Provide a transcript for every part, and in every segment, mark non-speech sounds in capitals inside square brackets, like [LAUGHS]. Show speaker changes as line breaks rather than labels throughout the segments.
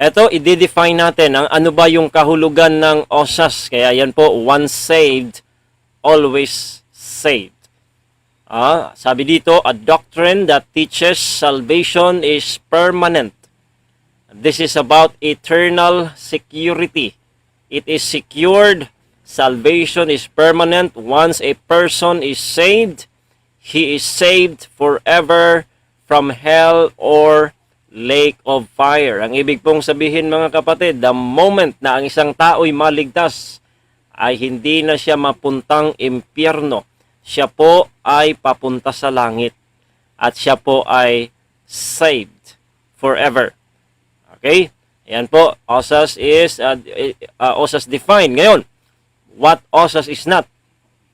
Ito, i-define natin ang ano ba yung kahulugan ng osas. Kaya yan po, once saved, always saved. Ah, sabi dito, a doctrine that teaches salvation is permanent. This is about eternal security. It is secured. Salvation is permanent. Once a person is saved, he is saved forever from hell or lake of fire. Ang ibig pong sabihin mga kapatid, the moment na ang isang tao'y maligtas, ay hindi na siya mapuntang impyerno. Siya po ay papunta sa langit. At siya po ay saved forever. Okay? Ayan po, osas is, uh, uh, osas defined. Ngayon, what osas is not?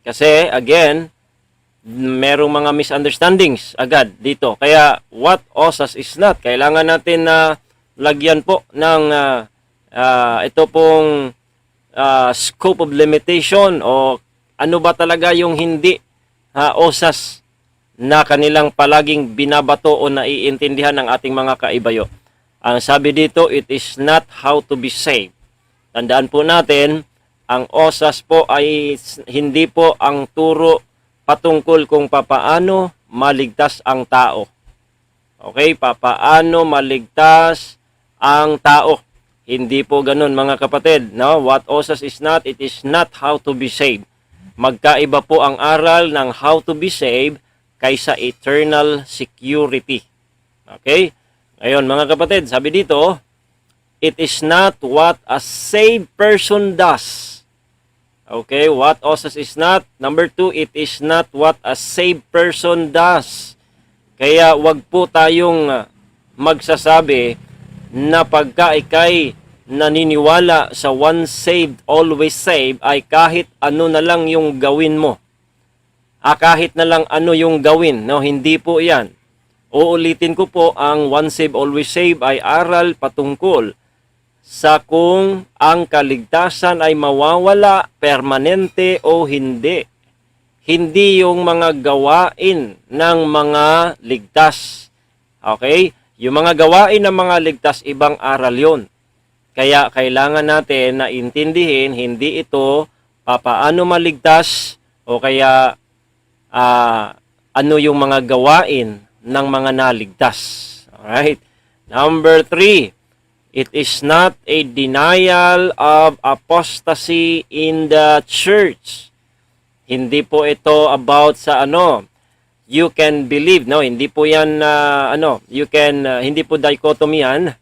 Kasi, again, merong mga misunderstandings agad dito. Kaya, what osas is not? Kailangan natin na lagyan po ng uh, uh, ito pong uh, scope of limitation o ano ba talaga yung hindi uh, osas na kanilang palaging binabato o naiintindihan ng ating mga kaibayo. Ang sabi dito, it is not how to be saved. Tandaan po natin, ang osas po ay hindi po ang turo patungkol kung papaano maligtas ang tao. Okay, papaano maligtas ang tao. Hindi po ganun mga kapatid. No? What osas is not, it is not how to be saved. Magkaiba po ang aral ng how to be saved kaysa eternal security. Okay? Ngayon mga kapatid, sabi dito, it is not what a saved person does. Okay, what osas is not. Number two, it is not what a saved person does. Kaya wag po tayong uh, magsasabi na pagka ikay naniniwala sa one saved, always saved, ay kahit ano na lang yung gawin mo. Ah, kahit na lang ano yung gawin. No, hindi po yan. Uulitin ko po, ang one save, always save ay aral patungkol sa kung ang kaligtasan ay mawawala, permanente o hindi. Hindi yung mga gawain ng mga ligtas. Okay? Yung mga gawain ng mga ligtas, ibang aral yon. Kaya kailangan natin na intindihin, hindi ito papaano maligtas o kaya ah, ano yung mga gawain ng mga naligtas. Alright? Number three, it is not a denial of apostasy in the church. Hindi po ito about sa ano, you can believe, no? Hindi po yan, uh, ano, you can, uh, hindi po dichotomy yan.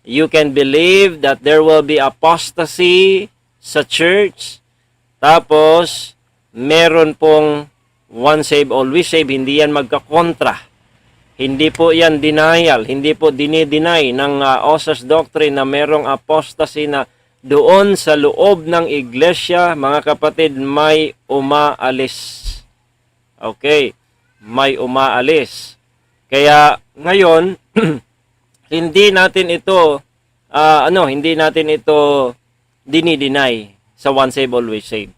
You can believe that there will be apostasy sa church. Tapos, meron pong one save, always save. Hindi yan magkakontra. Hindi po yan denial. Hindi po dinideny ng uh, OSAS doctrine na merong apostasy na doon sa loob ng iglesia, mga kapatid, may umaalis. Okay, may umaalis. Kaya ngayon, [CLEARS THROAT] hindi natin ito ah, ano, hindi natin ito dinideny sa one save always save.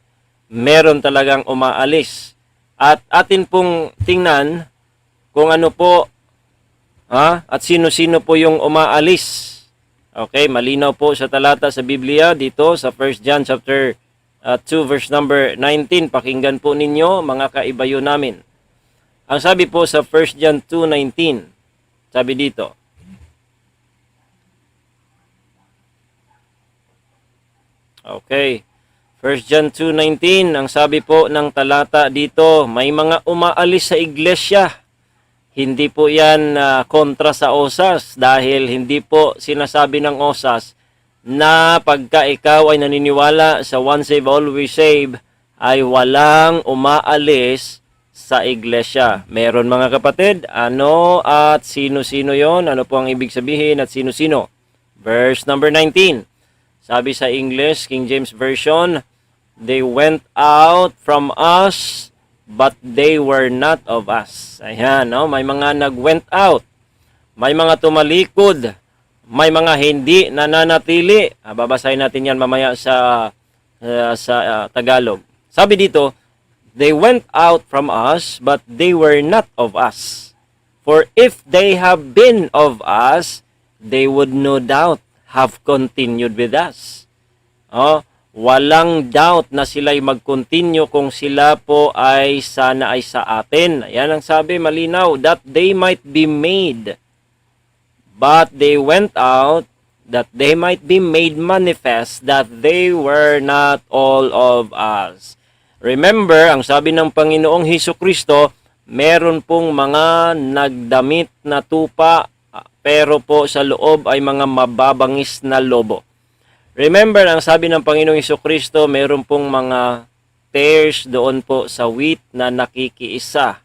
Meron talagang umaalis. At atin pong tingnan kung ano po ha, at sino-sino po yung umaalis. Okay, malinaw po sa talata sa Biblia dito sa 1 John chapter uh, 2 verse number 19. Pakinggan po ninyo mga kaibayo namin. Ang sabi po sa 1 John 2:19, sabi dito, Okay. 1 John 2.19, ang sabi po ng talata dito, may mga umaalis sa iglesia. Hindi po yan uh, kontra sa osas dahil hindi po sinasabi ng osas na pagka ikaw ay naniniwala sa one save, always save, ay walang umaalis sa iglesia. Meron mga kapatid, ano at sino-sino yon? Ano po ang ibig sabihin at sino-sino? Verse number 19. Sabi sa English, King James Version, They went out from us, but they were not of us. Ayan, no? may mga nag-went out. May mga tumalikod. May mga hindi nananatili. Ah, babasahin natin yan mamaya sa, uh, sa uh, Tagalog. Sabi dito, They went out from us, but they were not of us. For if they have been of us, they would no doubt have continued with us. Oh, walang doubt na sila'y mag-continue kung sila po ay sana ay sa atin. Ayan ang sabi malinaw, that they might be made. But they went out that they might be made manifest that they were not all of us. Remember, ang sabi ng Panginoong Hesus Kristo, meron pong mga nagdamit na tupa, pero po sa loob ay mga mababangis na lobo. Remember, ang sabi ng Panginoong Hesus Kristo, meron pong mga tares doon po sa wheat na nakikiisa.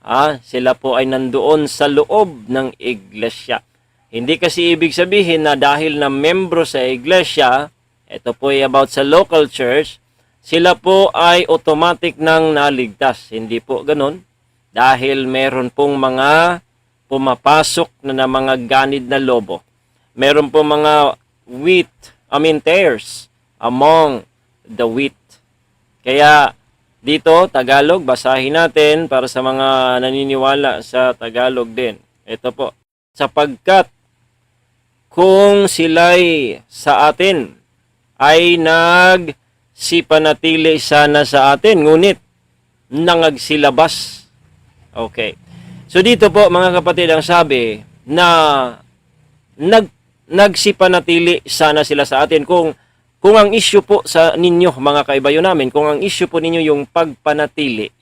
Ah, sila po ay nandoon sa loob ng iglesia. Hindi kasi ibig sabihin na dahil na membro sa iglesia, ito po ay about sa local church, sila po ay automatic nang naligtas. Hindi po ganun. Dahil meron pong mga pumapasok na, na mga ganid na lobo. Meron pong mga wheat, I mean tares, among the wheat. Kaya dito, Tagalog, basahin natin para sa mga naniniwala sa Tagalog din. Ito po. Sapagkat kung sila'y sa atin ay nagsipanatili sana sa atin, ngunit nangagsilabas. Okay. So dito po mga kapatid ang sabi na nag nagsipanatili sana sila sa atin kung kung ang issue po sa ninyo mga kaibayo namin, kung ang issue po ninyo yung pagpanatili,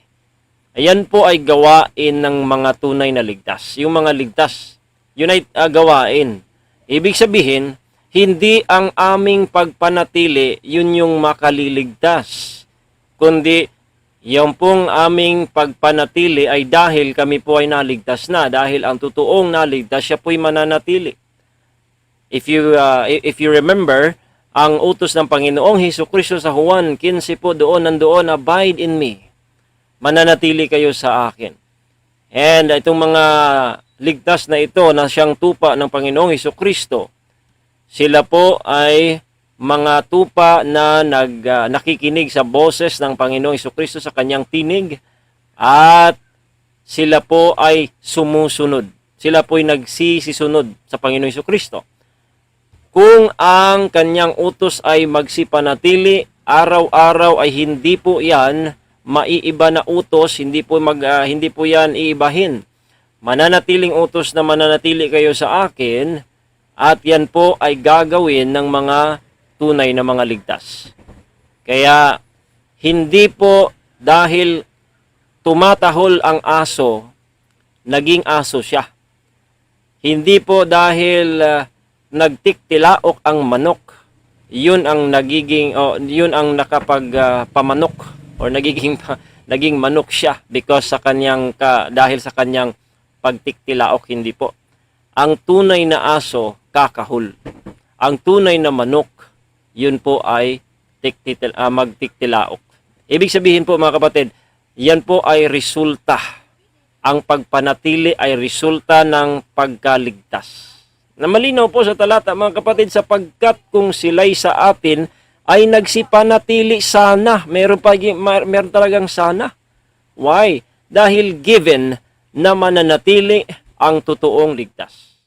ayan po ay gawain ng mga tunay na ligtas. Yung mga ligtas, yun ay ah, gawain. Ibig sabihin, hindi ang aming pagpanatili yun yung makaliligtas, kundi yung pong aming pagpanatili ay dahil kami po ay naligtas na, dahil ang totoong naligtas, siya po'y mananatili. If you, uh, if you remember, ang utos ng Panginoong Hesus Kristo sa Juan 15 po doon, nandoon, abide in me. Mananatili kayo sa akin. And itong mga ligtas na ito na siyang tupa ng Panginoong Hesus Kristo, sila po ay mga tupa na nag, ah, nakikinig sa boses ng Panginoong Kristo sa kanyang tinig at sila po ay sumusunod. Sila po ay nagsisisunod sa Panginoong Kristo. Kung ang kanyang utos ay magsipanatili, araw-araw ay hindi po yan maiiba na utos, hindi po mag ah, hindi po yan iibahin. Mananatiling utos na mananatili kayo sa akin at yan po ay gagawin ng mga tunay na mga ligtas. Kaya hindi po dahil tumatahol ang aso, naging aso siya. Hindi po dahil ah, nagtiktilaok ang manok, yun ang nagiging o yun ang nakapag ah, pamanok or nagiging [LAUGHS] naging manok siya because sa kanyang ka, dahil sa kanyang pagtiktilaok hindi po. Ang tunay na aso kakahul. Ang tunay na manok yun po ay tiktitil, ah, magtiktilaok. Ibig sabihin po mga kapatid, yan po ay resulta. Ang pagpanatili ay resulta ng pagkaligtas na malinaw po sa talata mga kapatid sapagkat kung sila'y sa atin ay nagsipanatili sana. Meron, pa, mer- meron talagang sana. Why? Dahil given na mananatili ang totoong ligtas.